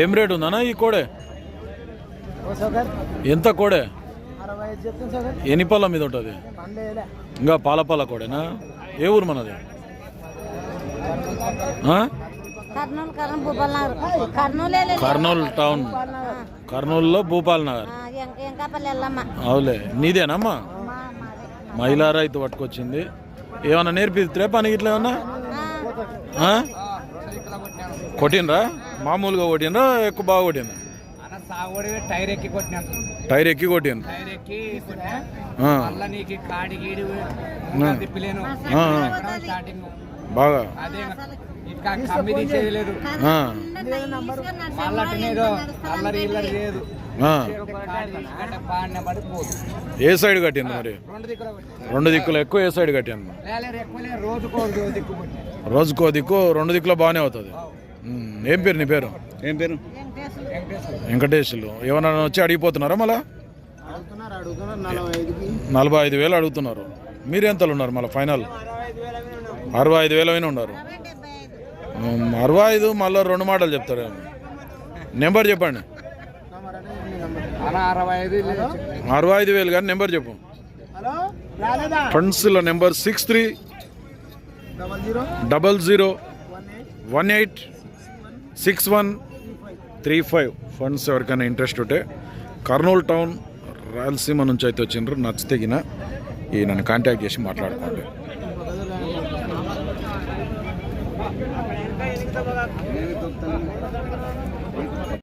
ఏం రేట్ ఉందన్నా ఈ కోడే? ఎంత కోడే? ఎన్ని పళ్ళ మీద ఉంటుంది? ఇంకా పాల పాల కోడేనా? ఏ ఊరు మనది? కర్నూలు టౌన్. కర్నూలులో భూపాల్ నగర్ అవులే. నీదేనమ్మా. మహిళా రైతు పట్టుకొచ్చింది. ఏమన్నా నేర్పిస్తే పని ఇట్లా ఏమన్నా? కొట్టినరా మామూలుగా కొట్టినరా ఎక్కువ బాగా కొట్టినరా అన్న సాగుడి టైర్ ఎక్కి కొట్టినాను టైర్ ఎక్కి కొట్టిన టైర్ ఎక్కి కొట్టినా. బాగా. కమ్మి తీసేది లేదు. అల్లరి ఇల్లరి లేదు ఏ సైడ్ కట్టింది మరి? రెండు దిక్కులు కొట్టినా. రెండు దిక్కులు ఎక్కువ ఏ సైడ్ కట్టింది రోజుకో దిక్కు కొట్టినా. రోజుకో దిక్కు రెండు దిక్కులో బాగానే అవుతుంది. ఏం పేరు నీ పేరు? ఏం పేరు? వెంకటేశ్లు. ఏమన్నా వచ్చి అడిగిపోతున్నారా మళ్ళా? నలభై ఐదు వేలు అడుగుతున్నారు. మీరు ఎంతలు ఉన్నారు మళ్ళీ ఫైనల్? అరవై ఐదు వేలు అయినా ఉన్నారు. అరవై ఐదు మళ్ళీ రెండు మాటలు చెప్తారు. నెంబర్ చెప్పండి. అరవై ఐదు వేలు కానీ నెంబర్ చెప్పు. ఫ్రెండ్స్ల number six three double zero one eight six one three five funds ఎవరికైనా ఇంట్రెస్ట్ ఉంటే కర్నూలు టౌన్ రాయలసీమ నుంచి అయితే వచ్చిండ్రు. నచ్చితగిన ఈ నన్ను కాంటాక్ట్ చేసి మాట్లాడుకోండి.